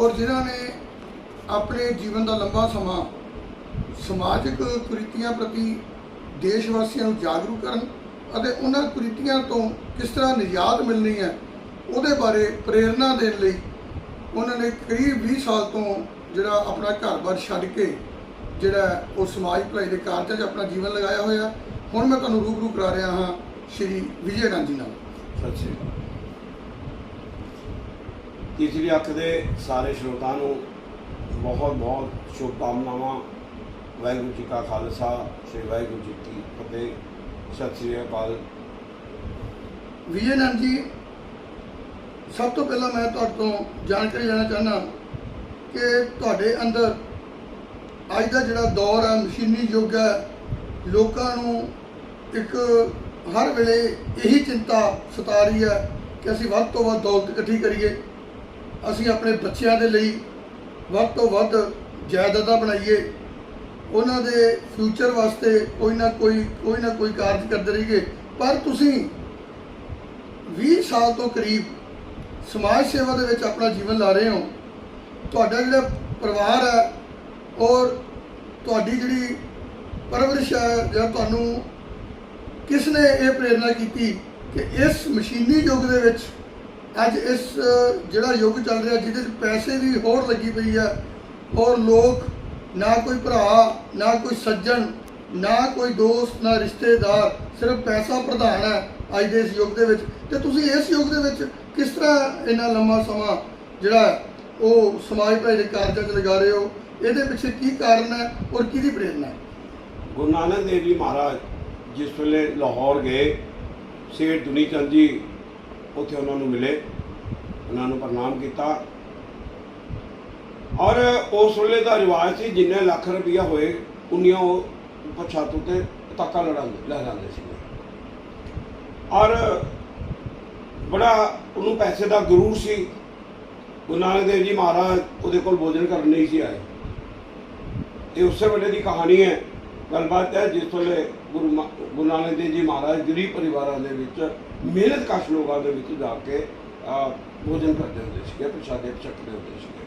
ਔਰ ਜਿਨ੍ਹਾਂ ਨੇ ਆਪਣੇ ਜੀਵਨ ਦਾ ਲੰਬਾ ਸਮਾਂ ਸਮਾਜਿਕ ਕੁਰੀਤੀਆਂ ਪ੍ਰਤੀ ਦੇਸ਼ ਵਾਸੀਆਂ ਨੂੰ ਜਾਗਰੂਕ ਕਰਨ ਅਤੇ ਉਹਨਾਂ ਕੁਰੀਤੀਆਂ ਤੋਂ ਕਿਸ ਤਰ੍ਹਾਂ ਨਿਜਾਤ ਮਿਲਣੀ ਹੈ, ਉਹਦੇ ਬਾਰੇ ਪ੍ਰੇਰਣਾ ਦੇਣ ਲਈ ਉਹਨਾਂ ਨੇ ਕਰੀਬ 20 ਸਾਲ ਤੋਂ ਜਿਹੜਾ ਆਪਣਾ ਘਰ-ਬਾਰ ਛੱਡ ਕੇ ਜਿਹੜਾ ਉਹ ਸਮਾਜ ਭਲਾਈ ਦੇ ਕਾਰਜਾਂ 'ਚ ਆਪਣਾ ਜੀਵਨ ਲਗਾਇਆ ਹੋਇਆ। ਹੁਣ ਮੈਂ ਤੁਹਾਨੂੰ ਰੂਬਰੂ ਕਰਾ ਰਿਹਾ ਹਾਂ ਸ਼੍ਰੀ ਵਿਜੇ ਆਨੰਦ ਜੀ ਨਾਲ। ਸਤਿ ਸ਼੍ਰੀ ਅਕਾਲ। ਤੀਸਰੀ ਅੱਖ ਦੇ ਸਾਰੇ ਸਰੋਤਾਂ ਨੂੰ ਬਹੁਤ ਬਹੁਤ ਸ਼ੁਭਕਾਮਨਾਵਾਂ। ਵਾਹਿਗੁਰੂ ਜੀ ਕਾ ਖਾਲਸਾ, ਸ੍ਰੀ ਵਾਹਿਗੁਰੂ ਜੀ ਕੀ ਫਤਿਹ। ਸਤਿ ਸ਼੍ਰੀ ਅਕਾਲ। ਵਿਜੇ ਆਨੰਦ ਜੀ, ਸਭ ਤੋਂ ਪਹਿਲਾਂ ਮੈਂ ਤੁਹਾਡੇ ਤੋਂ ਜਾਣਕਾਰੀ ਲੈਣਾ ਚਾਹੁੰਦਾ ਕਿ ਤੁਹਾਡੇ ਅੰਦਰ ਅੱਜ ਦਾ ਜਿਹੜਾ ਦੌਰ ਹੈ ਮਸ਼ੀਨੀ ਯੁੱਗ ਹੈ ਲੋਕਾਂ ਨੂੰ ਇੱਕ ਹਰ ਵੇਲੇ ਇਹੀ ਚਿੰਤਾ ਸਤਾ ਰਹੀ ਹੈ ਕਿ ਅਸੀਂ ਵੱਧ ਤੋਂ ਵੱਧ ਦੌਲਤ ਇਕੱਠੀ ਕਰੀਏ। ਅਸੀਂ ਆਪਣੇ ਬੱਚਿਆਂ ਦੇ ਲਈ ਵੱਧ ਤੋਂ ਵੱਧ ਜਾਇਦਾਦਾਂ ਬਣਾਈਏ। ਉਹਨਾਂ ਦੇ ਫਿਊਚਰ ਵਾਸਤੇ ਕੋਈ ਨਾ ਕੋਈ ਕੋਈ ਨਾ ਕੋਈ ਕਾਰਜ ਕਰਦੇ ਰਹੀਏ। ਪਰ ਤੁਸੀਂ 20 ਸਾਲ ਤੋਂ ਕਰੀਬ ਸਮਾਜ ਸੇਵਾ ਦੇ ਵਿੱਚ ਆਪਣਾ ਜੀਵਨ ਲਾ ਰਹੇ ਹੋ। ਤੁਹਾਡਾ ਜਿਹੜਾ ਪਰਿਵਾਰ ਹੈ ਔਰ ਤੁਹਾਡੀ ਜਿਹੜੀ ਪਰਵਰਿਸ਼ ਹੈ, ਜਾਂ ਤੁਹਾਨੂੰ ਕਿਸ ਨੇ ਇਹ ਪ੍ਰੇਰਣਾ ਕੀਤੀ ਕਿ ਇਸ ਮਸ਼ੀਨੀ ਯੁੱਗ ਦੇ ਵਿੱਚ ਅੱਜ ਇਸ, ਜਿਹੜਾ ਯੁੱਗ ਚੱਲ ਰਿਹਾ, ਜਿਹਦੇ ਵਿੱਚ ਪੈਸੇ ਦੀ ਹੋਰ ਲੱਗੀ ਪਈ ਹੈ ਔਰ ਲੋਕ ਨਾ ਕੋਈ ਭਰਾ, ਨਾ ਕੋਈ ਸੱਜਣ, ਨਾ ਕੋਈ ਦੋਸਤ, ਨਾ ਰਿਸ਼ਤੇਦਾਰ, ਸਿਰਫ ਪੈਸਾ ਪ੍ਰਧਾਨ ਹੈ ਅੱਜ ਦੇ ਇਸ ਯੁੱਗ ਦੇ ਵਿੱਚ। ਤੇ ਤੁਸੀਂ ਇਸ ਯੁੱਗ ਦੇ ਵਿੱਚ ਕਿਸ ਤਰ੍ਹਾਂ ਇੰਨਾ ਲੰਮਾ ਸਮਾਂ ਜਿਹੜਾ ਉਹ ਸਮਾਜ ਭਲਾਈ ਦੇ ਕਾਰਜਾਂ 'ਚ ਲਗਾ ਰਹੇ ਹੋ? ਇਹਦੇ ਪਿੱਛੇ ਕੀ ਕਾਰਨ ਹੈ ਔਰ ਕਿਹਦੀ ਪ੍ਰੇਰਣਾ ਹੈ? ਗੁਰੂ ਨਾਨਕ ਦੇਵ ਜੀ ਮਹਾਰਾਜ ਜਿਸ ਵੇਲੇ ਲਾਹੌਰ ਗਏ, ਸੇਠ ਦੁਨੀ ਚੰਦ ਜੀ ਉੱਥੇ ਉਹਨਾਂ ਨੂੰ ਮਿਲੇ, ਉਹਨਾਂ ਨੂੰ ਪ੍ਰਣਾਮ ਕੀਤਾ। ਔਰ ਉਸ ਵੇਲੇ ਦਾ ਰਿਵਾਜ ਸੀ, ਜਿੰਨੇ ਲੱਖ ਰੁਪਈਆ ਹੋਏ, ਉਨੀਆਂ ਉਹ ਉੱਪਰ ਛੱਤ ਉੱਤੇ ਤਾਕਾ ਲੜਾਉਂਦੇ, ਲਹਿਰਾਉਂਦੇ ਸੀ ਔਰ ਬੜਾ ਉਹਨੂੰ ਪੈਸੇ ਦਾ ਗੁਰੂਰ ਸੀ। ਗੁਰੂ ਨਾਨਕ ਦੇਵ ਜੀ ਮਹਾਰਾਜ ਉਹਦੇ ਕੋਲ ਭੋਜਨ ਕਰਨ ਨਹੀਂ ਸੀ ਆਏ। ਇਹ ਉਸੇ ਵੇਲੇ ਦੀ ਕਹਾਣੀ ਹੈ। ਗੱਲਬਾਤ ਹੈ, ਜਿਸ ਵੇਲੇ ਗੁਰੂ ਗੁਰੂ ਨਾਨਕ ਦੇਵ ਜੀ ਮਹਾਰਾਜ ਗਰੀਬ ਪਰਿਵਾਰਾਂ ਦੇ ਵਿੱਚ ਮਿਹਨਤ ਕਸ਼ ਲੋਕਾਂ ਦੇ ਵਿੱਚ ਜਾ ਕੇ ਭੋਜਨ ਕਰਦੇ ਹੁੰਦੇ ਸੀਗੇ, ਪ੍ਰਸ਼ਾਦੇ ਛਕਦੇ ਹੁੰਦੇ ਸੀਗੇ।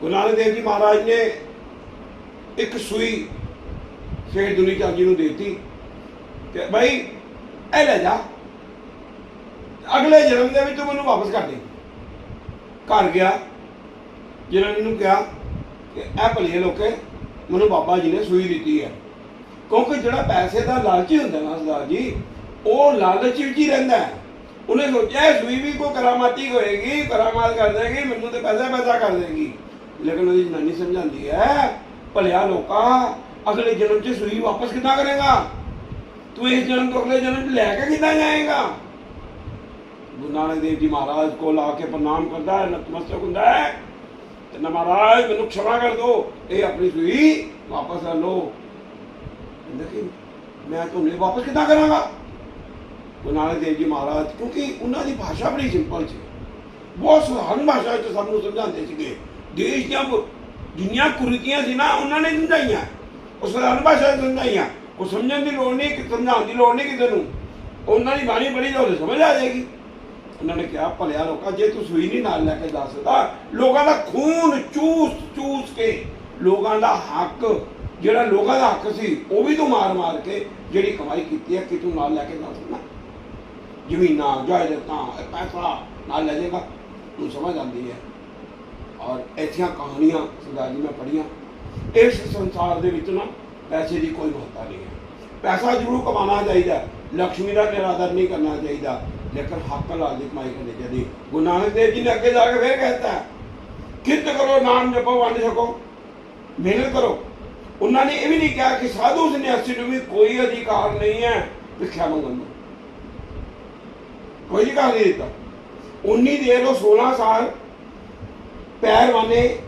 ਗੁਰੂ ਨਾਨਕ ਦੇਵ ਜੀ ਮਹਾਰਾਜ ਨੇ ਇੱਕ ਸੂਈ ਸ਼ੇਰ ਦੁਨੀ ਚੰਦ ਜੀ ਨੂੰ ਦਿੱਤੀ ਕਿ ਭਾਈ ਇਹ ਲੈ ਜਾ। ਅਗਲੇ ਜਨਮ ਦੇ ਵਿੱਚ ਤੂੰ ਮੈਨੂੰ ਵਾਪਸ ਕਰ ਦੇ। ਘਰ ਗਿਆ ਜਿਹਨਾਂ ਨੇ ਕਿਹਾ ਕਿ ਇਹ ਭਲੇ ਲੋਕੇ, ਮੈਨੂੰ ਬਾਬਾ ਜੀ ਨੇ ਸੂਈ ਦਿੱਤੀ ਹੈ। ਕਿਉਂਕਿ ਜਿਹੜਾ ਪੈਸੇ ਦਾ ਲਾਲਚੀ ਹੁੰਦਾ ਨਾ ਸਰਦਾਰ ਜੀ ਉਹ ਲਾਲਚ ਵਿੱਚ ਹੀ ਰਹਿੰਦਾ ਹੈ। ਉਹਨੇ ਸੋਚਿਆ, ਸੂਈ ਵੀ ਕੋਈ ਕਰਾਮਾਤੀ ਹੋਏਗੀ, ਕਰਾਮਾਤ ਕਰ ਦੇਗੀ, ਮੈਨੂੰ ਤੇ ਪੈਸਾ ਪੈਸਾ ਕਰ ਦੇਗੀ। ਲੇਕਿਨ ਉਹਦੀ ਜਨਾਨੀ ਸਮਝਾਉਂਦੀ ਹੈ, ਭਲਿਆ ਲੋਕਾਂ, ਅਗਲੇ ਜਨਮ 'ਚ ਸੂਈ ਵਾਪਸ ਕਿੱਦਾਂ ਕਰੇਗਾ? ਤੂੰ ਇਸ ਜਨਮ ਤੋਂ ਅਗਲੇ ਜਨਮ 'ਚ ਲੈ ਕੇ ਕਿੱਦਾਂ ਜਾਏਗਾ? ਗੁਰੂ ਨਾਨਕ ਦੇਵ ਜੀ ਮਹਾਰਾਜ ਕੋਲ ਆ ਕੇ ਪ੍ਰਣਾਮ ਕਰਦਾ ਹੈ, ਨਤਮਸਤਕ ਹੁੰਦਾ ਹੈ। ਤੇ ਨਾ ਮਹਾਰਾਜ, ਮੈਨੂੰ ਖਿਮਾ ਕਰ ਦੋ ਇਹ ਆਪਣੀ ਸੂਈ ਵਾਪਸ ਲੈ ਲਓ। ਦੇਖੀ ਮੈਂ ਤੁਹਾਨੂੰ ਵਾਪਸ ਕਿੱਦਾਂ ਕਰਾਂਗਾ? ਗੁਰੂ ਨਾਨਕ ਦੇਵ ਜੀ ਮਹਾਰਾਜ, ਕਿਉਂਕਿ ਉਹਨਾਂ ਦੀ ਭਾਸ਼ਾ ਬੜੀ ਸਿੰਪਲ ਸੀ। ਬਹੁਤ ਸਧਾਰਨ ਭਾਸ਼ਾ ਵਿੱਚ ਸਾਨੂੰ ਸਮਝਾਉਂਦੇ ਸੀਗੇ। ਦੇਸ਼ ਦੀਆਂ ਬ- ਜਿੰਨੀਆਂ ਕੁਰੀਤੀਆਂ ਸੀ ਨਾ, ਉਹਨਾਂ ਨੇ ਸਮਝਾਈਆਂ। ਉਹ ਸਧਾਰਨ ਭਾਸ਼ਾ ਵਿੱਚ ਸਮਝਾਈਆਂ। ਉਹ ਸਮਝਣ ਦੀ ਲੋੜ ਨਹੀਂ, ਕਿ ਸਮਝਾਉਣ ਦੀ ਲੋੜ ਨਹੀਂ ਕਿਸੇ ਨੂੰ। ਉਹਨਾਂ ਦੀ ਬਾਣੀ ਬੜੀ ਤਾਂ ਸਮਝ ਆ ਜਾਏਗੀ। ਉਹਨਾਂ ਨੇ ਕਿਹਾ, ਭਲਿਆ ਲੋਕਾਂ, ਜੇ ਤੂੰ ਸੂਈ ਨਹੀਂ ਨਾਲ ਲੈ ਕੇ ਜਾ ਸਕਦਾ, ਲੋਕਾਂ ਦਾ ਖੂਨ ਚੂਸ ਚੂਸ ਕੇ ਲੋਕਾਂ ਦਾ ਹੱਕ, ਜਿਹੜਾ ਲੋਕਾਂ ਦਾ ਹੱਕ ਸੀ, ਉਹ ਵੀ ਤੂੰ ਮਾਰ ਮਾਰ ਕੇ ਜਿਹੜੀ ਕਮਾਈ ਕੀਤੀ ਹੈ ਕਿ ਤੂੰ ਨਾਲ ਲੈ ਕੇ ਜਾ ਸਕਦਾ। ਜ਼ਮੀਨਾਂ ਜਾਇਦਾਦਾਂ ਇਹ ਪੈਸਾ ਨਾਲ ਲੈ ਜਾਏਗਾ ਤੂੰ ਸਮਝ ਆਉਂਦੀ ਹੈ। ਔਰ ਐਸੀਆਂ ਕਹਾਣੀਆਂ ਸਰਦਾਰ ਜੀ ਮੈਂ ਪੜ੍ਹੀਆਂ। ਇਸ ਸੰਸਾਰ ਦੇ ਵਿੱਚ ਨਾ ਪੈਸੇ ਦੀ ਕੋਈ ਮਹੱਤਤਾ ਨਹੀਂ ਹੈ। ਪੈਸਾ ਜ਼ਰੂਰ ਕਮਾਉਣਾ ਚਾਹੀਦਾ ਹੈ, ਲక్ష్ਮੀ ਦਾ ਨਿਰਾਦਰ ਨਹੀਂ ਕਰਨਾ ਚਾਹੀਦਾ। ਲੇਕਿਨ ਹੱਕ ਹਲਾਲ ਦੀ ਕਮਾਈ ਕਰਨੀ ਚਾਹੀਦੀ। ਗੁਰੂ ਨਾਨਕ ਦੇਵ ਜੀ ਨੇ ਅੱਗੇ ਜਾ ਕੇ ਫੇਰ ਕਹਿਤਾ ਹੈ, ਕਿਰਤ ਕਰੋ ਨਾਮ ਜਪੋ ਵੰਡ ਸਕੋ ਮਿਹਨਤ ਕਰੋ। ਉਹਨਾਂ ਨੇ ਇਹ ਵੀ ਨਹੀਂ ਕਿਹਾ ਕਿ ਸਾਧੂ ਸੰਨਿਆਸੀ ਨੂੰ ਵੀ ਕੋਈ ਅਧਿਕਾਰ ਨਹੀਂ ਹੈ। ਭਿੱਖਿਆ ਮੰਗਣ ਦਾ ਕੋਈ ਅਧਿਕਾਰ ਨਹੀਂ ਦਿੱਤਾ। ਉਨੀ ਦੇਰ ਉਹ 16 ਸਾਲ ਪਹਿਲਵਾਨੇ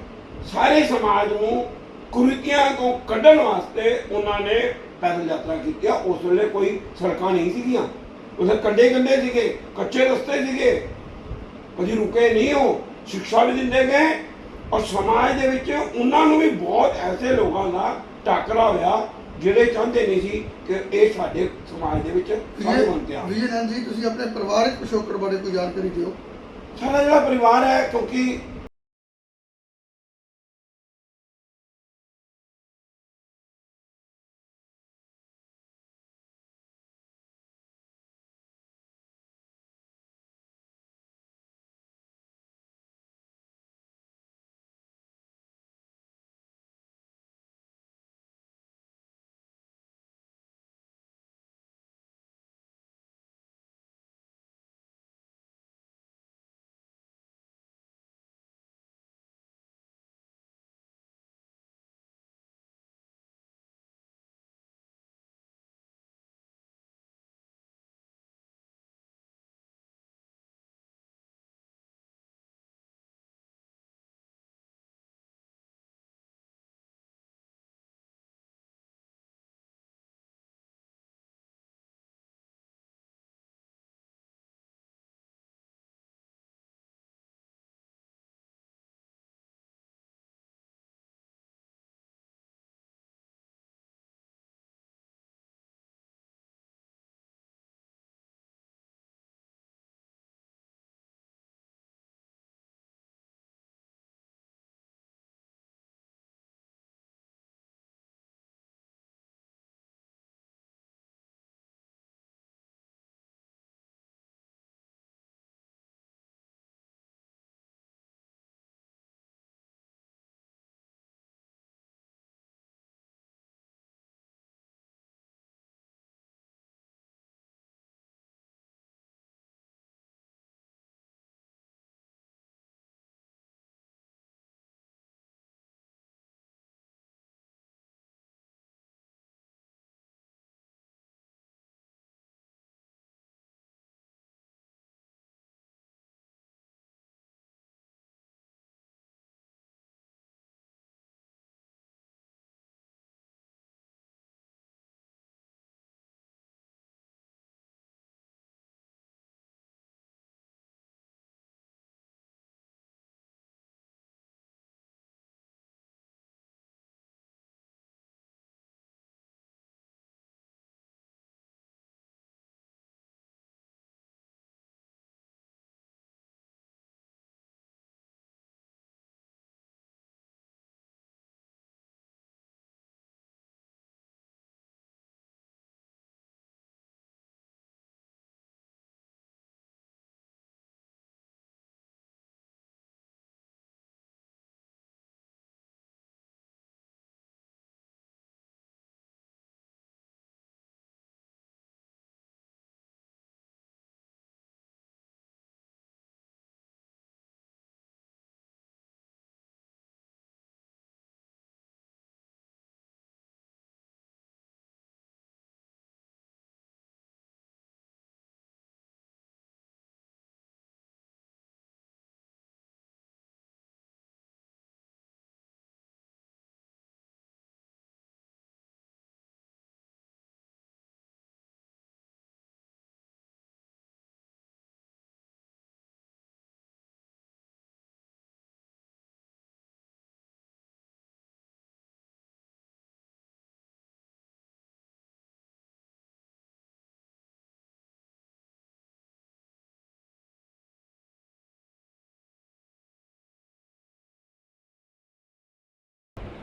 ਸਾਰੇ ਸਮਾਜ ਨੂੰ ਕੁਰੀਤੀਆਂ ਤੋਂ ਕੱਢਣ ਵਾਸਤੇ ਉਹਨਾਂ ਨੇ ਪੈਦਲ ਯਾਤਰਾ ਕੀਤੀ ਉਸ ਵੇਲੇ ਕੋਈ ਸੜਕਾਂ ਨਹੀਂ ਸੀਗੀਆਂ। ਉਸੇ ਕੰਡੇ ਕੰਡੇ ਸੀਗੇ, ਕੱਚੇ ਰਸਤੇ ਸੀਗੇ। ਕਦੀ ਰੁਕੇ ਨਹੀਂ ਉਹ, ਸਿੱਖਿਆ ਵੀ ਦਿੰਦੇ ਗਏ ਔਰ ਸਮਾਜ ਦੇ ਵਿੱਚ ਉਹਨਾਂ ਨੂੰ ਵੀ ਬਹੁਤ ਐਸੇ ਲੋਕਾਂ ਦਾ ਟਾਕਰਾ ਹੋਇਆ ਜਿਹੜੇ ਚਾਹੁੰਦੇ ਨਹੀਂ ਸੀ ਕਿ ਇਹ ਸਾਡੇ ਸਮਾਜ ਦੇ ਵਿੱਚ ਸਾਰੇ ਬਣਤੇ ਆ। ਵਿਜੇ ਜੀ ਤੁਸੀਂ ਆਪਣੇ ਪਰਿਵਾਰਕ ਪਿਛੋਕੜ ਬਾਰੇ ਕੋਈ ਜਾਣਕਾਰੀ ਦਿਓ। ਸਾਡਾ ਜਿਹੜਾ ਪਰਿਵਾਰ ਹੈ ਕਿਉਂਕਿ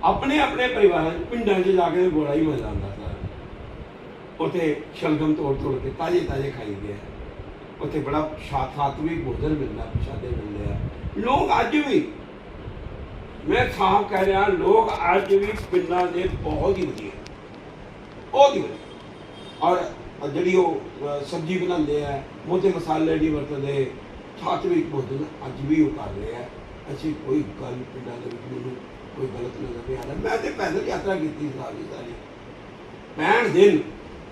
ਆਪਣੇ ਆਪਣੇ ਪਰਿਵਾਰਾਂ 'ਚ ਪਿੰਡਾਂ 'ਚ ਜਾ ਕੇ ਬੜਾ ਹੀ ਮਜ਼ਾ ਆਉਂਦਾ ਸਾਰਾ। ਉੱਥੇ ਸ਼ਲਗਮ ਤੋੜ ਤੋੜ ਕੇ ਤਾਜ਼ੇ ਤਾਜ਼ੇ ਖਾਈਦੇ ਆ। ਉੱਥੇ ਬੜਾ ਸ਼ਾ- ਭੋਜਨ ਮਿਲਦਾ, ਪ੍ਰਸ਼ਾਦੇ ਮਿਲਦੇ ਆ। ਲੋਕ ਅੱਜ ਵੀ, ਮੈਂ ਸਾਫ਼ ਕਹਿ ਰਿਹਾ, ਲੋਕ ਅੱਜ ਵੀ ਪਿੰਡਾਂ ਦੇ ਬਹੁਤ ਹੀ ਵਧੀਆ। ਬਹੁਤ ਹੀ ਵਧੀਆ। ਔਰ ਜਿਹੜੀ ਉਹ ਸਬਜ਼ੀ ਬਣਾਉਂਦੇ ਆ, ਮੋਟੇ ਮਸਾਲੇ ਨਹੀਂ ਵਰਤਦੇ ਸਾਤਵਿਕ ਭੋਜਨ ਅੱਜ ਵੀ ਉਹ ਕਰ ਰਹੇ ਆ। ਅਸੀਂ ਕੋਈ ਗੱਲ ਪਿੰਡਾਂ ਦੇ ਵਿੱਚ ਮੈਨੂੰ ਕੋਈ ਗਲਤ ਨਜ਼ਰ ਨਹੀਂ ਆ ਰਿਹਾ ਮੈਂ ਤੇ ਪੈਦਲ ਯਾਤਰਾ ਕੀਤੀ ਸਾਰੀ ਸਾਰੀ 65 ਦਿਨ,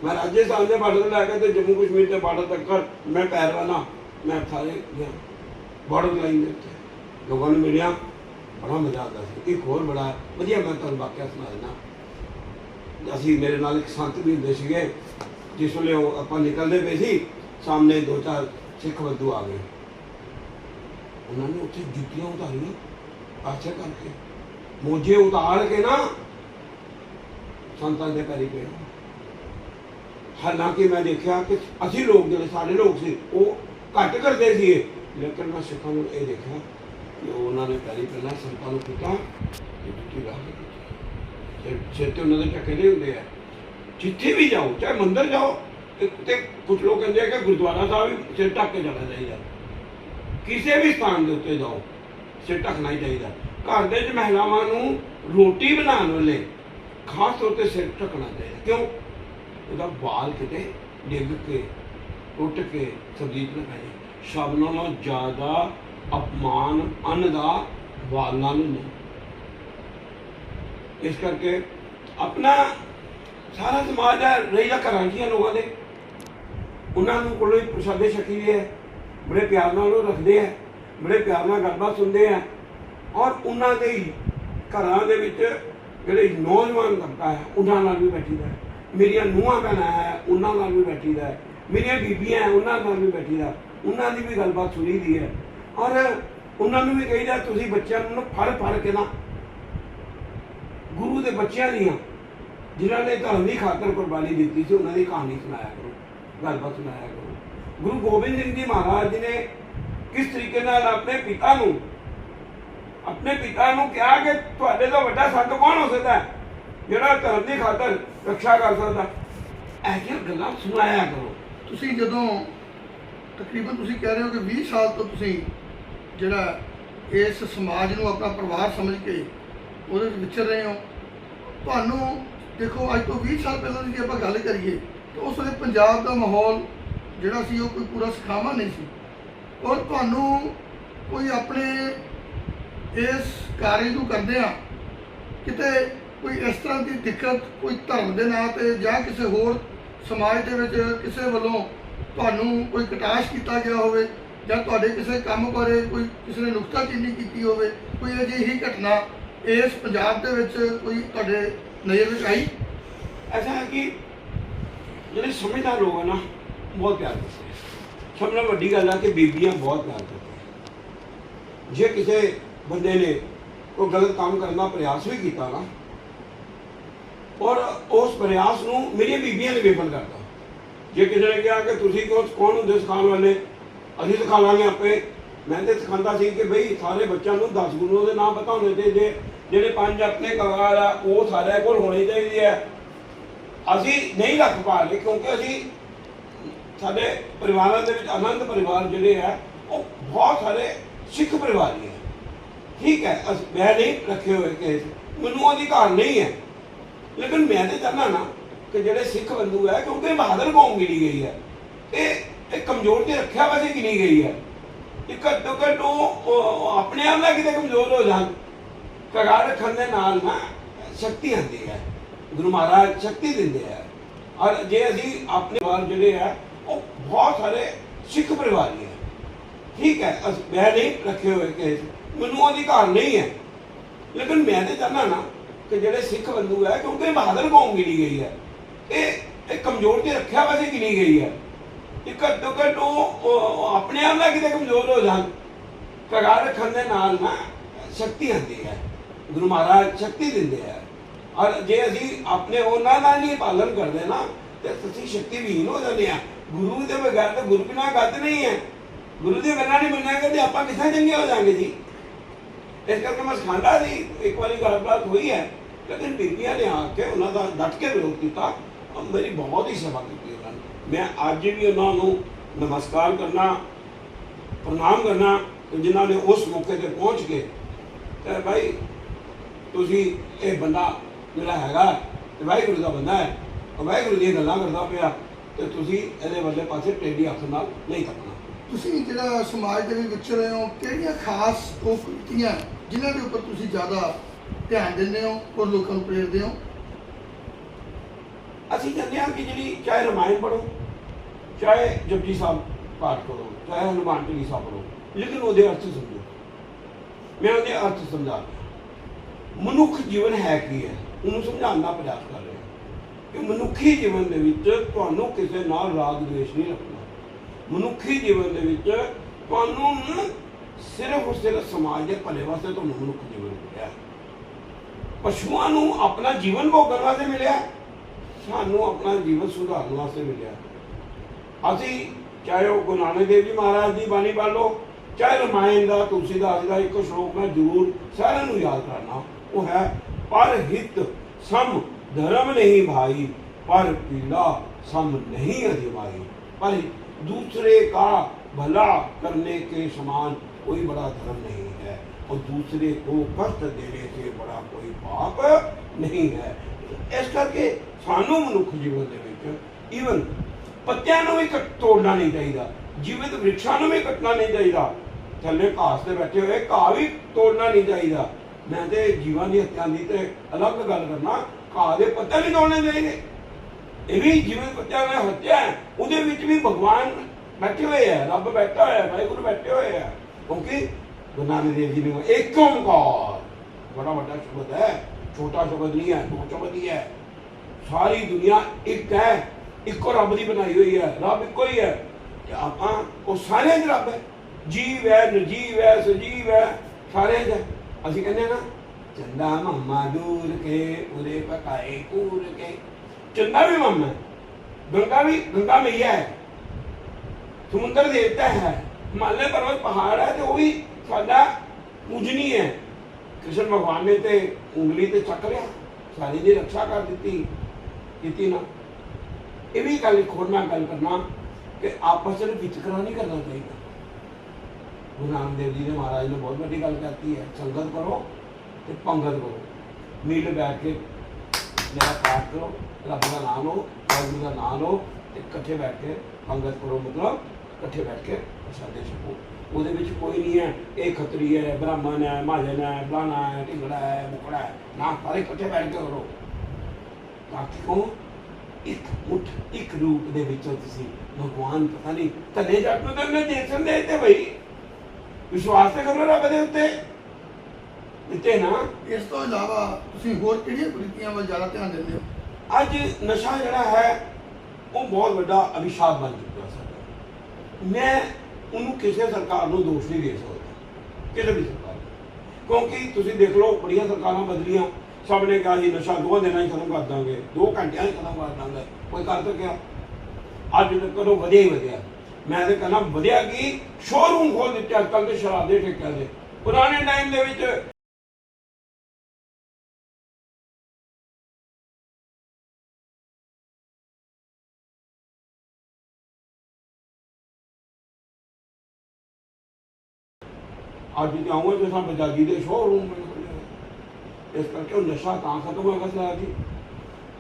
ਮੈਂ ਰਾਜਸਥਾਨ ਦੇ ਬਾਰਡਰ ਤੋਂ ਲੈ ਕੇ ਤੇ ਜੰਮੂ ਕਸ਼ਮੀਰ ਦੇ ਬਾਰਡਰ ਤੱਕ ਮੈਂ ਪੈਰਵਾਨਾ, ਮੈਂ ਸਾਰੇ ਗਿਆ। ਬਾਰਡਰ ਲਾਈਨ ਦੇ ਉੱਤੇ। ਲੋਕਾਂ ਨੂੰ ਮਿਲਿਆ, ਬੜਾ ਮਜ਼ਾ ਆਉਂਦਾ ਸੀ। ਇੱਕ ਹੋਰ ਬੜਾ ਵਧੀਆ ਮੈਂ ਤੁਹਾਨੂੰ ਵਾਕਿਆ ਸੁਣਾ ਦਿੰਦਾ। ਅਸੀਂ ਮੇਰੇ ਨਾਲ ਇੱਕ ਸੰਤ ਵੀ ਹੁੰਦੇ ਸੀਗੇ, ਜਿਸ ਵੇਲੇ ਉਹ ਆਪਾਂ ਨਿਕਲਦੇ ਪਏ ਸੀ, ਸਾਹਮਣੇ ਦੋ ਚਾਰ ਸਿੱਖ ਬੰਦੂ ਆ ਗਏ। ਉਹਨਾਂ ਨੇ ਉੱਥੇ ਜੁੱਤੀਆਂ ਉਤਾਰੀਆਂ ਪਾਛੇ ਕਰਕੇ। ਮੋਝੇ ਉਤਾਰ ਕੇ ਨਾ ਸੰਤਾਂ ਦੇ ਪੈਰੀ ਪਏ ਹਾਲਾਂਕਿ ਮੈਂ ਦੇਖਿਆ ਕਿ ਅਸੀਂ ਲੋਕ ਜਿਹੜੇ ਸਾਡੇ ਲੋਕ ਸੀ, ਉਹ ਘੱਟ ਕਰਦੇ ਸੀ ਲੇਕਿਨ ਮੈਂ ਸਿੱਖਾਂ ਨੂੰ ਇਹ ਦੇਖਿਆ ਕਿ ਉਹਨਾਂ ਨੇ ਪੈਰੀ ਪਹਿਲਾਂ ਸੰਤਾਂ ਨੂੰ ਕੀਤਾ ਕਿ ਜੁੱਤੀ ਲਾ ਕੇ ਦਿੱਤੀ। ਸਿਰ ਸਿਰ ਤੇ ਉਹਨਾਂ ਦੇ ਟਕਰੇ ਹੁੰਦੇ ਆ। ਜਿੱਥੇ ਵੀ ਜਾਓ, ਚਾਹੇ ਮੰਦਿਰ ਜਾਓ ਇੱਕ ਤੇ ਕੁਝ ਲੋਕ ਕਹਿੰਦੇ ਆ ਕਿ ਗੁਰਦੁਆਰਾ ਸਾਹਿਬ ਵੀ ਸਿਰ ਢੱਕ ਕੇ ਜਾਣਾ ਚਾਹੀਦਾ। ਕਿਸੇ ਵੀ ਸਥਾਨ ਦੇ ਉੱਤੇ ਜਾਓ, ਸਿਰ ਢੱਕਣਾ ਹੀ ਚਾਹੀਦਾ। ਘਰ ਦੇ ਵਿੱਚ ਮਹਿਲਾਵਾਂ ਨੂੰ ਰੋਟੀ ਬਣਾਉਣ ਵੇਲੇ ਖਾਸ ਤੌਰ ਤੇ ਸਿਰ ਢੱਕਣਾ ਚਾਹੀਦਾ। ਕਿਉਂ? ਉਹਦਾ ਵਾਲ ਕਿਤੇ ਡਿੱਗ ਕੇ, ਟੁੱਟ ਕੇ ਸਬਜ਼ੀ ਨਾ ਪੈ ਸਭ ਨਾਲੋਂ ਜ਼ਿਆਦਾ ਅਪਮਾਨ ਅੰਨ ਦਾ ਵਾਲਾਂ ਨੂੰ ਨਹੀਂ। ਇਸ ਕਰਕੇ ਆਪਣਾ ਸਾਰਾ ਸਮਾਜ ਹੈ ਰਹੀਦਾ ਘਰਾਂ ਦੀਆਂ ਲੋਕਾਂ ਦੇ। ਉਹਨਾਂ ਨੂੰ ਕੋਲੋਂ ਹੀ ਪ੍ਰਸ਼ਾਦੇ ਛਕੀਦੇ ਹੈ ਬੜੇ ਪਿਆਰ ਨਾਲ ਉਹ ਰੱਖਦੇ ਹੈ ਬੜੇ ਪਿਆਰ ਨਾਲ ਗੱਲਬਾਤ ਸੁਣਦੇ ਆ। ਔਰ ਉਹਨਾਂ ਦੇ ਹੀ ਘਰਾਂ ਦੇ ਵਿੱਚ ਜਿਹੜੇ ਨੌਜਵਾਨ ਲੜਕਾ ਹੈ, ਉਹਨਾਂ ਨਾਲ ਵੀ ਬੈਠੀਦਾ ਹੈ। ਮੇਰੀਆਂ ਨੂੰਹਾਂ ਭੈਣਾਂ ਹੈ, ਉਹਨਾਂ ਨਾਲ ਵੀ ਬੈਠੀਦਾ ਹੈ। ਮੇਰੀਆਂ ਬੀਬੀਆਂ ਹੈ, ਉਹਨਾਂ ਨਾਲ ਵੀ ਬੈਠੀਦਾ ਉਹਨਾਂ ਦੀ ਵੀ ਗੱਲਬਾਤ ਸੁਣੀਦੀ ਹੈ। ਔਰ ਉਹਨਾਂ ਨੂੰ ਵੀ ਕਹੀਦਾ ਤੁਸੀਂ ਬੱਚਿਆਂ ਨੂੰ ਫੜ ਫੜ ਕੇ ਨਾ, ਗੁਰੂ ਦੇ ਬੱਚਿਆਂ ਦੀਆਂ, ਜਿਨ੍ਹਾਂ ਨੇ ਧਰਮ ਦੀ ਖਾਤਰ ਕੁਰਬਾਨੀ ਦਿੱਤੀ ਸੀ, ਉਹਨਾਂ ਦੀ ਕਹਾਣੀ ਸੁਣਾਇਆ ਕਰੋ, ਗੱਲਬਾਤ ਸੁਣਾਇਆ ਕਰੋ। ਗੁਰੂ ਗੋਬਿੰਦ ਸਿੰਘ ਜੀ ਮਹਾਰਾਜ ਜੀ ਨੇ ਕਿਸ ਤਰੀਕੇ ਨਾਲ ਆਪਣੇ ਪਿਤਾ ਨੂੰ ਆਪਣੇ ਪਿਤਾ ਨੂੰ ਕਿਹਾ ਕਿ ਤੁਹਾਡੇ ਤੋਂ ਵੱਡਾ ਸੰਤ ਕੌਣ ਹੋ ਸਕਦਾ ਹੈ? ਜਿਹੜਾ ਧਰਮ ਦੀ ਖਾਤਰ ਰੱਖਿਆ ਕਰ ਸਕਦਾ ਐਸੀਆਂ ਗੱਲਾਂ ਸੁਣਾਇਆ ਕਰੋ। ਤੁਸੀਂ ਜਦੋਂ ਤਕਰੀਬਨ ਤੁਸੀਂ ਕਹਿ ਰਹੇ ਹੋ ਕਿ 20 ਸਾਲ ਤੋਂ ਤੁਸੀਂ ਜਿਹੜਾ ਇਸ ਸਮਾਜ ਨੂੰ ਆਪਣਾ ਪਰਿਵਾਰ ਸਮਝ ਕੇ ਉਹਦੇ ਵਿੱਚ ਵਿਚਰ ਰਹੇ ਹੋ, ਤੁਹਾਨੂੰ ਦੇਖੋ ਅੱਜ ਤੋਂ 20 ਸਾਲ ਪਹਿਲਾਂ ਦੀ ਜੇ ਆਪਾਂ ਗੱਲ ਕਰੀਏ, ਤਾਂ ਉਸ ਵੇਲੇ ਪੰਜਾਬ ਦਾ ਮਾਹੌਲ ਜਿਹੜਾ ਸੀ ਉਹ ਕੋਈ ਪੂਰਾ ਸਖਾਵਾ ਨਹੀਂ ਸੀ। ਔਰ ਤੁਹਾਨੂੰ ਕੋਈ ਆਪਣੇ ਇਸ ਕਾਰਜ ਨੂੰ ਕਰਦੇ ਆ ਕਿਤੇ ਕੋਈ ਇਸ ਤਰ੍ਹਾਂ ਦੀ ਦਿੱਕਤ, ਕੋਈ ਧਰਮ ਦੇ ਨਾਂ ਤੇ ਜਾਂ ਕਿਸੇ ਹੋਰ ਸਮਾਜ ਦੇ ਵਿੱਚ ਕਿਸੇ ਵੱਲੋਂ ਤੁਹਾਨੂੰ ਕੋਈ ਕਟਾਸ਼ ਕੀਤਾ ਗਿਆ ਹੋਵੇ ਜਾਂ ਤੁਹਾਡੇ ਕਿਸੇ ਕੰਮ ਬਾਰੇ ਕੋਈ ਕਿਸੇ ਨੇ ਨੁਕਤਾਚੀਨੀ ਕੀਤੀ ਹੋਵੇ, ਕੋਈ ਅਜਿਹੀ ਘਟਨਾ ਇਸ ਪੰਜਾਬ ਦੇ ਵਿੱਚ ਕੋਈ ਤੁਹਾਡੇ ਨਜ਼ਰ ਵਿੱਚ ਆਈ? ਐਸਾ ਹੈ ਕਿ ਜਿਹੜੇ ਸਮਝਦਾਰ ਲੋਕ ਆ ਨਾ, ਬਹੁਤ ਪਿਆਰ ਕਰਦੇ ਸਭ ਨਾਲੋਂ ਵੱਡੀ ਗੱਲ ਆ ਕਿ ਬੀਬੀਆਂ ਬਹੁਤ ਪਿਆਰ ਕਰਦੀਆਂ ਜੇ ਕਿਸੇ ਬੰਦੇ ਨੇ ਉਹ ਗਲਤ ਕੰਮ ਕਰਨ ਦਾ ਪ੍ਰਯਾਸ ਵੀ ਕੀਤਾ ਨਾ। ਔਰ ਉਸ ਪ੍ਰਯਾਸ ਨੂੰ ਮੇਰੀਆਂ ਬੀਬੀਆਂ ਨੇ ਵਿਫਲ ਕਰਤਾ। ਜੇ ਕਿਸੇ ਨੇ ਕਿਹਾ ਕਿ ਤੁਸੀਂ ਕਿਉਂ ਕੌਣ ਹੁੰਦੇ ਸਿਖਾਉਣ ਵਾਲੇ? ਅਸੀਂ ਸਿਖਾਵਾਂਗੇ ਆਪੇ। ਮੈਂ ਤੇ ਸਿਖਾਉਂਦਾ ਸੀ ਕਿ ਬਈ ਸਾਰੇ ਬੱਚਿਆਂ ਨੂੰ 10 ਗੁਰੂਆਂ ਦੇ ਨਾਮ ਪਤਾ ਹੋਣੇ ਚਾਹੀਦੇ। ਜਿਹੜੇ ਪੰਜ ਆਪਣੇ ਕਵਾਰ ਆ, ਉਹ ਸਾਰਿਆਂ ਕੋਲ ਹੋਣੇ ਚਾਹੀਦੇ ਹੈ ਅਸੀਂ ਨਹੀਂ ਰੱਖ ਪਾ ਰਹੇ ਕਿਉਂਕਿ ਅਸੀਂ ਸਾਡੇ ਪਰਿਵਾਰਾਂ ਦੇ ਵਿੱਚ ਆਨੰਦ ਪਰਿਵਾਰ ਜਿਹੜੇ ਆ, ਉਹ ਬਹੁਤ ਸਾਰੇ ਸਿੱਖ ਪਰਿਵਾਰ ਨੇ। ਠੀਕ ਹੈ, ਅਸੀਂ, ਮੈਂ ਨਹੀਂ ਰੱਖੇ ਹੋਏ ਕੇਸ ਮੈਨੂੰ ਅਧਿਕਾਰ ਨਹੀਂ ਹੈ। ਲੇਕਿਨ ਮੈਂ ਤੇ ਚਾਹੁੰਦਾ ਨਾ ਕਿ ਜਿਹੜੇ ਸਿੱਖ ਬੰਦੂ ਹੈ, ਕਿਉਂਕਿ ਬਹਾਦਰ ਕੌਮ ਮਿਲੀ ਗਈ ਹੈ। ਇਹ ਇਹ ਕਮਜ਼ੋਰ ਤੇ ਰੱਖਿਆ ਵੈਸੇ ਗਿਣੀ ਗਈ ਹੈ। ਇੱਕ ਘੱਟੋ ਘੱਟ ਉਹ ਆਪਣੇ ਆਪ ਨਾਲ ਕਿਤੇ ਕਮਜ਼ੋਰ ਹੋ ਜਾਣ। ਕਗਾਰ ਰੱਖਣ ਦੇ ਨਾਲ ਨਾ ਸ਼ਕਤੀ ਆਉਂਦੀ ਹੈ। ਗੁਰੂ ਮਹਾਰਾਜ ਸ਼ਕਤੀ ਦਿੰਦੇ ਆ। ਔਰ ਜੇ ਅਸੀਂ ਆਪਣੇ ਪਰਿਵਾਰ ਜਿਹੜੇ ਆ, ਉਹ ਬਹੁਤ ਸਾਰੇ ਸਿੱਖ ਪਰਿਵਾਰ ਹੀ ਹੈ ਠੀਕ ਹੈ, ਅਸੀਂ, ਮੈਂ ਨਹੀਂ ਰੱਖੇ ਹੋਏ ਕੇਸ ਮੈਨੂੰ ਅਧਿਕਾਰ ਨਹੀਂ ਹੈ। ਲੇਕਿਨ ਮੈਂ ਤੇ ਚਾਹੁੰਦਾ ਨਾ ਕਿ ਜਿਹੜੇ ਸਿੱਖ ਬੰਦੂ ਹੈ ਕਿਉਂਕਿ ਬਹਾਦਰ ਕੌਮ ਗਿਣੀ ਗਈ ਹੈ। ਇਹ ਇਹ ਕਮਜ਼ੋਰ ਤੇ ਰੱਖਿਆ ਵੈਸੇ ਗਿਣੀ ਗਈ ਹੈ। ਇਹ ਘੱਟੋ ਘੱਟ ਉਹ ਆਪਣੇ ਆਪ ਨਾਲ ਕਿਤੇ ਕਮਜ਼ੋਰ ਹੋ ਜਾਣ। ਕਗਾਰ ਰੱਖਣ ਦੇ ਨਾਲ ਨਾ ਸ਼ਕਤੀ ਹੁੰਦੀ ਹੈ। ਗੁਰੂ ਮਹਾਰਾਜ ਸ਼ਕਤੀ ਦਿੰਦੇ ਆ। ਔਰ ਜੇ ਅਸੀਂ ਆਪਣੇ ਉਹਨਾਂ ਦਾ ਨਹੀਂ ਪਾਲਣ ਕਰਦੇ ਨਾ, ਤੇ ਅਸੀਂ ਸ਼ਕਤੀ ਵਿਹੀਨ ਹੋ ਜਾਂਦੇ ਆ। ਗੁਰੂ ਦੇ ਬਗੈਰ ਤਾਂ ਗੁਰੂ ਬਿਨਾਂ ਗੱਤ ਨਹੀਂ ਹੈ। ਗੁਰੂ ਦੇ ਬਿਨਾਂ ਨਹੀਂ ਮੰਨਿਆ ਤੇ ਆਪਾਂ ਕਿੱਥੇ ਚੰਗੇ ਹੋ ਜਾਾਂਗੇ ਜੀ? ਇਸ ਕਰਕੇ ਮੈਂ ਸਾਂਡਾ ਦੀ ਇੱਕ ਵਾਰੀ ਗੱਲਬਾਤ ਹੋਈ ਹੈ, ਲੇਕਿਨ ਬੀਬੀਆਂ ਨੇ ਆ ਕੇ ਉਹਨਾਂ ਦਾ ਡਟ ਕੇ ਵਿਰੋਧ ਕੀਤਾ। ਅਹ ਮੇਰੀ ਬਹੁਤ ਹੀ ਸੇਵਾ ਕੀਤੀ ਉਹਨਾਂ ਨੇ। ਮੈਂ ਅੱਜ ਵੀ ਉਹਨਾਂ ਨੂੰ ਨਮਸਕਾਰ ਕਰਨਾ, ਪ੍ਰਣਾਮ ਕਰਨਾ ਕਿ ਜਿਨ੍ਹਾਂ ਨੇ ਉਸ ਮੌਕੇ ਤੇ ਪਹੁੰਚ ਕੇ ਤੇ ਭਾਈ, ਤੁਸੀਂ ਇਹ ਬੰਦਾ ਜਿਹੜਾ ਹੈਗਾ ਤੇ ਵਾਹਿਗੁਰੂ ਦਾ ਬੰਦਾ ਹੈ, ਉਹ ਵਾਹਿਗੁਰੂ ਦੀਆਂ ਗੱਲਾਂ ਕਰਦਾ ਪਿਆ, ਤੇ ਤੁਸੀਂ ਇਹਦੇ ਵੱਲੇ ਪਾਸੇ ਟੇਢੀ ਅੱਖ ਨਾਲ ਨਹੀਂ ਤੱਕਣਾ ਤੁਸੀਂ ਜਿਹੜਾ ਸਮਾਜ ਦੇ ਵਿੱਚ ਵਿਚਰ ਰਹੇ ਹੋ, ਕਿਹੜੀਆਂ ਖਾਸ ਉਹ ਕੁਰੀਤੀਆਂ ਜਿਨ੍ਹਾਂ ਦੇ ਉੱਪਰ ਤੁਸੀਂ ਜ਼ਿਆਦਾ ਧਿਆਨ ਦਿੰਦੇ ਹੋ ਔਰ ਲੋਕਾਂ ਨੂੰ ਪ੍ਰੇਰਦੇ ਹੋ? ਅਸੀਂ ਕਹਿੰਦੇ ਹਾਂ ਕਿ ਜਿਹੜੀ ਚਾਹੇ ਰਮਾਇਣ ਪੜੋ ਚਾਹੇ ਜਪਜੀ ਸਾਹਿਬ ਪਾਠ ਕਰੋ, ਚਾਹੇ ਹਨੂਮਾਨ ਚਾਲੀਸਾ ਪੜੋ ਲੇਕਿਨ ਉਹਦੇ ਅਰਥ ਸਮਝੋ। ਮੈਂ ਉਹਦੇ ਅਰਥ ਸਮਝਾ ਮਨੁੱਖ ਜੀਵਨ ਹੈ ਕੀ ਹੈ? ਉਹਨੂੰ ਸਮਝਾਉਣ ਦਾ ਪ੍ਰਯਾਸ ਕਰ ਰਿਹਾ। ਕਿ ਮਨੁੱਖੀ ਜੀਵਨ ਦੇ ਵਿੱਚ ਤੁਹਾਨੂੰ ਕਿਸੇ ਨਾਲ ਰਾਗ ਦਵੇਸ਼ ਨਹੀਂ ਰੱਖਣਾ। ਮਨੁੱਖੀ ਜੀਵਨ ਦੇ ਵਿੱਚ ਤੁਹਾਨੂੰ ਸਿਰਫ ਉਸ ਸਿਰਫ ਸਮਾਜ ਦੇ ਭਲੇ ਵਾਸਤੇ ਤੁਹਾਨੂੰ ਮਨੁੱਖ ਜੀਵਨ ਮਿਲਿਆ। ਪਸ਼ੂਆਂ ਨੂੰ ਆਪਣਾ ਜੀਵਨ ਭੋਗਣ ਵਾਸਤੇ ਮਿਲਿਆ, ਸਾਨੂੰ ਆਪਣਾ ਜੀਵਨ ਸੁਧਾਰਨ ਵਾਸਤੇ ਮਿਲਿਆ। ਅਸੀਂ ਚਾਹੇ ਉਹ ਗੁਰੂ ਨਾਨਕ ਦੇਵ ਮਹਾਰਾਜ ਦੀ ਬਾਣੀ ਪੜ੍ਹ ਚਾਹੇ ਰਮਾਇਣ ਦਾ ਤੁਲਸੀਦਾਸ ਦਾ ਇੱਕ ਸ਼ਲੋਕ ਹੈ ਜ਼ਰੂਰ ਸਾਰਿਆਂ ਨੂੰ ਯਾਦ ਕਰਨਾ। ਉਹ ਹੈ, ਪਰ ਹਿੱਤ ਸਮ ਧਰਮ ਨਹੀਂ ਭਾਈ, ਪਰ ਪੀਲਾ ਸਮ ਨਹੀਂ ਅਧਿਵਾਈ ਪਰ ਦੂਸਰੇ ਕਾ भला करने के समान कोई बड़ा धर्म नहीं है और दूसरे को कष्ट देने से बड़ा कोई पाप नहीं है ਇਸ ਕਰਕੇ ਸਾਨੂੰ ਮਨੁੱਖ ਜੀਵਨ ਦੇ ਵਿੱਚ ਈਵਨ ਪੱਤਿਆਂ ਨੂੰ ਵੀ ਕੱਟ ਤੋੜਨਾ ਨਹੀਂ ਚਾਹੀਦਾ ਜੀਵਿਤ ਵ੍ਰਿਕਸ਼ਾਂ ਨੂੰ ਵੀ ਕੱਟਣਾ ਨਹੀਂ ਚਾਹੀਦਾ ਥੱਲੇ ਘਾਸ ਤੇ ਬੈਠੇ ਹੋਏ ਘਾਹ ਵੀ ਤੋੜਨਾ ਨਹੀਂ ਚਾਹੀਦਾ ਮੈਂ ਤੇ ਜੀਵਾਂ ਦੀ ਹੱਤਿਆ ਦੀ ਤੇ ਅਲੱਗ ਗੱਲ ਕਰਨਾ ਘਾਹ ਦੇ ਪੱਤੇ ਨਹੀਂ ਤੋੜਨੇ ਚਾਹੀਦੇ ਇਹ ਵੀ ਜੀਵਨ ਪੱਤਿਆਂ ਦੀ ਹੱਤਿਆ ਹੈ ਉਹਦੇ ਵਿੱਚ ਵੀ ਭਗਵਾਨ ਬੈਠੇ ਹੋਏ ਹੈ ਰੱਬ ਬੈਠਾ ਹੋਇਆ, ਵਾਹਿਗੁਰੂ ਬੈਠੇ ਹੋਏ ਹੈ ਕਿਉਂਕਿ ਗੁਰੂ ਨਾਨਕ ਦੇਵ ਜੀ ਨੇ ਇੱਕ ਓੰਕਾਰ। ਬੜਾ ਵੱਡਾ ਸ਼ਬਦ ਹੈ, ਛੋਟਾ ਸ਼ਬਦ ਨਹੀਂ ਹੈ, ਦੋ ਸ਼ਬਦ ਹੀ ਹੈ। ਸਾਰੀ ਦੁਨੀਆ ਇੱਕ ਹੈ, ਇੱਕੋ ਰੱਬ ਦੀ ਬਣਾਈ ਹੋਈ ਹੈ, ਰੱਬ ਇੱਕੋ ਹੀ ਹੈ। ਕਿ ਆਪਾਂ, ਉਹ ਸਾਰਿਆਂ 'ਚ ਰੱਬ ਹੈ। ਜੀਵ ਹੈ ਨਿਰਜੀਵ ਹੈ, ਸਜੀਵ ਹੈ ਸਾਰਿਆਂ 'ਚ ਅਸੀਂ ਕਹਿੰਦੇ ਹਾਂ ਨਾ ਚੰਦਾ ਮਮਾ ਦੂਰ ਕੇ ਉਰੇ ਪਕਾਏ ਕੂਰ ਕੇ। ਚੰਦਾ ਵੀ ਮਮਾ ਗੰਗਾ ਵੀ, ਗੰਗਾ ਮਈਆ ਹੈ। ਸਮੁੰਦਰ ਦੇਵਤਾ ਹੈ। ਹਿਮਾਲਿਆ ਪਰਬਤ ਪਹਾੜ ਹੈ ਤੇ ਉਹ ਵੀ ਸਾਡਾ ਪੂਜਨੀ ਹੈ। ਕ੍ਰਿਸ਼ਨ ਭਗਵਾਨ ਨੇ ਤੇ ਉਂਗਲੀ ਤੇ ਚੱਕ ਲਿਆ। ਸਾਰੀ ਦੀ ਰੱਖਿਆ ਕਰ ਦਿੱਤੀ, ਕੀਤੀ ਨਾ। ਇਹ ਵੀ ਗੱਲ ਇੱਕ ਗੱਲ ਕਰਨਾ ਕਿ ਆਪਸ ਵਿੱਚ ਵਿਤਕਰਾ ਨਹੀਂ ਕਰਨਾ ਚਾਹੀਦਾ। ਗੁਰੂ ਨਾਨਕ ਦੇਵ ਜੀ ਨੇ ਮਹਾਰਾਜ ਨੇ ਬਹੁਤ ਵੱਡੀ ਗੱਲ ਕਰਤੀ ਹੈ, ਸੰਗਤ ਕਰੋ ਤੇ ਪੰਗਤ ਕਰੋ। ਮੀਲ ਬੈਠ ਕੇ ਮੇਰਾ ਪਾਠ ਕਰੋ, ਰੱਬ ਦਾ ਨਾਮ ਲਓ, ਵਾਹਿਗੁਰੂ ਦਾ ਨਾਮ ਲਓ ਤੇ ਇਕੱਠੇ ਬੈਠ ਕੇ ਪੰਗਤ ਕਰੋ। ਮਤਲਬ ਇਕੱਠੇ ਬੈਠ ਕੇ ਪ੍ਰਸ਼ਾਦੇ ਛਕੋ ਉਹਦੇ ਵਿੱਚ ਕੋਈ ਨਹੀਂ ਹੈ ਇਹ ਖੱਤਰੀ ਹੈ ਬ੍ਰਾਹਮਣ ਹੈ ਮਹਾਜਨ ਹੈ ਫਲਾਣਾ ਹੈ ਢਿੰਗੜਾ ਹੈ ਮੁਕੜਾ ਹੈ। ਨਾ ਸਾਰੇ ਇਕੱਠੇ ਬੈਠ ਕੇ ਕਰੋ। ਤਾਂ ਕਿਉਂ? ਇੱਕ ਮੁੱਠ ਇੱਕ ਰੂਪ ਦੇ ਵਿੱਚੋਂ ਤੁਸੀਂ ਭਗਵਾਨ ਪਤਾ ਨਹੀਂ ਤਲੇ ਜੱਟ ਨੂੰ ਤਾਂ ਉਹਨੇ ਦੇਖਣ ਦੇ ਤੇ ਭਈ ਵਿਸ਼ਵਾਸ ਤੇ ਕਰੋ ਰੱਬ ਦੇ ਉੱਤੇ। ਦਿੱਤੇ ਨਾ। ਇਸ ਤੋਂ ਇਲਾਵਾ ਤੁਸੀਂ ਹੋਰ ਕਿਹੜੀਆਂ ਕੁਰੀਤੀਆਂ ਵੱਲ ਜ਼ਿਆਦਾ ਧਿਆਨ ਦਿੰਦੇ ਹੋ? ਅੱਜ ਨਸ਼ਾ ਜਿਹੜਾ ਹੈ ਉਹ ਬਹੁਤ ਵੱਡਾ ਅਭਿਸ਼ਾਪ ਬਣ ਚੁੱਕਾ ਸਾਡਾ ਮੈਂ ਉਹਨੂੰ ਕਿਸੇ ਸਰਕਾਰ ਨੂੰ ਦੋਸ਼ ਨਹੀਂ ਦੇ ਸਕਦਾ, ਕਿਸੇ ਵੀ ਸਰਕਾਰ ਨੂੰ। ਕਿਉਂਕਿ ਤੁਸੀਂ ਦੇਖ ਲਓ, ਬੜੀਆਂ ਸਰਕਾਰਾਂ ਬਦਲੀਆਂ। ਸਭ ਨੇ ਕਿਹਾ ਜੀ ਨਸ਼ਾ ਦੋ ਦਿਨਾਂ ਹੀ ਖਤਮ ਕਰ ਦਾਂਗੇ, ਦੋ ਘੰਟਿਆਂ ਹੀ ਖਤਮ ਕਰ ਦਾਂਗੇ। ਕੋਈ ਕਰ ਤਾਂ ਗਿਆ ਅੱਜ ਤੱਕ ਕਦੋਂ ਵਧਿਆ ਹੀ ਵਧਿਆ। ਮੈਂ ਤੇ ਕਹਿੰਦਾ, ਵਧਿਆ ਕੀ? ਸ਼ੋਰੂਮ ਖੋਲ ਦਿੱਤੇ ਅੱਜ ਕੱਲ੍ਹ ਦੇ ਸ਼ਰਾਬ ਦੇ ਠੇਕਿਆਂ ਦੇ ਪੁਰਾਣੇ ਟਾਈਮ ਦੇ ਵਿੱਚ ਅੱਜ ਤੇ ਆਉਂਗੇ ਤੇ ਸਾਡੇ ਦਾਦੀ ਦੇ ਸ਼ੋਰੂਮ ਇਸ ਕਰਕੇ ਉਹ ਨਸ਼ਾ ਤਾਂ ਖਤਮ ਹੋਏਗਾ ਸਰਦਾਰ ਜੀ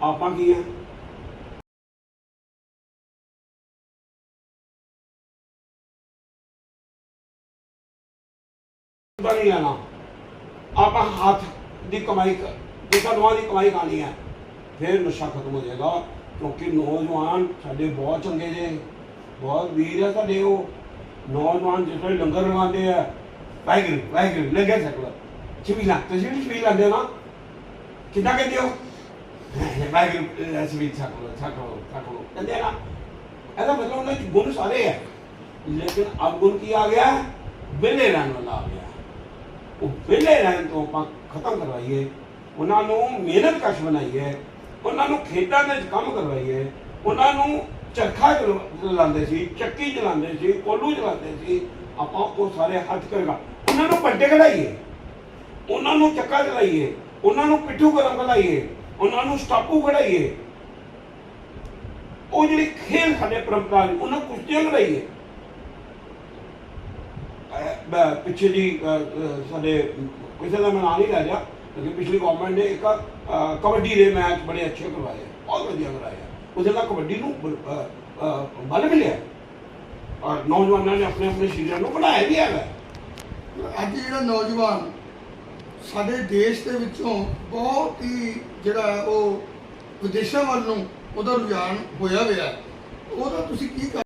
ਆਪਾਂ ਕੀ ਹੈ ਦਾ ਲੈਣਾ ਆਪਾਂ ਹੱਥ ਦੀ ਕਮਾਈ ਕਰ ਜੇ ਕਦਮਾਂ ਦੀ ਕਮਾਈ ਕਰਨੀ ਹੈ ਫਿਰ ਨਸ਼ਾ ਖਤਮ ਹੋ ਜਾਏਗਾ। ਕਿਉਂਕਿ ਨੌਜਵਾਨ ਸਾਡੇ ਬਹੁਤ ਚੰਗੇ ਜੇ ਬਹੁਤ ਵੀਰ ਹੈ ਸਾਡੇ ਉਹ। ਨੌਜਵਾਨ ਜਿਸ ਵੇਲੇ ਲੰਗਰ ਲਗਾਉਂਦੇ ਆ। ਵਾਹਿਗੁਰੂ ਵਾਹਿਗੁਰੂ ਲੱਗੇ ਸਕਦਾ ਛਬੀਲਾ ਤੁਸੀਂ ਵੀ ਛਬੀਲ ਲਾਉਂਦੇ ਨਾ ਕਿੱਦਾਂ ਕਹਿੰਦੇ ਹੋ ਵਾਹਿਗੁਰੂ ਛਬੀਲ ਛਕ ਲੋ ਛਕ ਕਹਿੰਦੇ ਨਾ ਇਹਦਾ ਮਤਲਬ ਉਹਨਾਂ ਚ ਗੁਣ ਸਾਰੇ ਹੈ ਲੇਕਿਨ ਅਬ ਗੁਣ ਕੀ ਆ ਗਿਆ ਵਿਲੇ ਰਹਿਣ ਵਾਲਾ ਆ ਗਿਆ ਉਹ ਵਿਲੇ ਰਹਿਣ ਤੋਂ ਆਪਾਂ ਖਤਮ ਕਰਵਾਈਏ ਉਹਨਾਂ ਨੂੰ ਮਿਹਨਤ ਕਸ਼ ਬਣਾਈਏ ਉਹਨਾਂ ਨੂੰ ਖੇਤਾਂ ਦੇ ਵਿੱਚ ਕੰਮ ਕਰਵਾਈਏ ਉਹਨਾਂ ਨੂੰ ਚਰਖਾ ਚਲਾਉਂਦੇ ਸੀ ਚੱਕੀ ਚਲਾਉਂਦੇ ਸੀ ਕੋਲੂ ਚਲਾਉਂਦੇ ਸੀ ਆਪਾਂ ਉਹ ਸਾਰੇ ਹੱਥ ਕਰੇਗਾ ਉਹਨਾਂ ਨੂੰ ਵੱਡੇ ਕਢਾਈਏ ਉਹਨਾਂ ਨੂੰ ਚੱਕਾ ਚਲਾਈਏ। ਉਹਨਾਂ ਨੂੰ ਪਿੱਠੂ ਗਰਮ ਕਢਾਈਏ ਉਹਨਾਂ ਨੂੰ ਸਟਾਪੂ ਕਢਾਈਏ ਉਹ ਜਿਹੜੇ ਖੇਲ ਸਾਡੇ ਪਰੰਪਰਾ ਦੀ ਉਹਨਾਂ ਕੁਸ਼ਤੀਆਂ ਲੜਾਈਏ ਅਹ ਪਿੱਛੇ ਜੀ ਸਾਡੇ ਕਿਸੇ ਦਾ ਮੈਂ ਨਾਂ ਨਹੀਂ ਲੈ ਰਿਹਾ ਲੇਕਿਨ ਪਿਛਲੀ ਗਵਰਨਮੈਂਟ ਨੇ ਇੱਕ ਕਬੱਡੀ ਦੇ ਮੈਚ ਬੜੇ ਅੱਛੇ ਕਰਵਾਏ ਬਹੁਤ ਵਧੀਆ ਕਰਵਾਏ ਆ। ਉਹਦੇ ਨਾਲ ਕਬੱਡੀ ਨੂੰ ਬ- ਅਹ, ਅਹ, ਬਲ ਮਿਲਿਆ। ਔਰ ਨੌਜਵਾਨਾਂ ਨੇ ਆਪਣੇ ਆਪਣੇ ਸ਼ਰੀਰਾਂ ਨੂੰ ਬਣਾਇਆ ਵੀ ਹੈਗਾ। ਅੱਜ ਜਿਹੜਾ ਨੌਜਵਾਨ ਸਾਡੇ ਦੇਸ਼ ਦੇ ਵਿੱਚੋਂ ਬਹੁਤ ਹੀ ਜਿਹੜਾ ਉਹ ਵਿਦੇਸ਼ਾਂ ਵੱਲ ਨੂੰ ਉਹਦਾ ਰੁਝਾਨ ਹੋਇਆ ਹੋਇਆ ਉਹਦਾ ਤੁਸੀਂ ਕੀ ਕਰ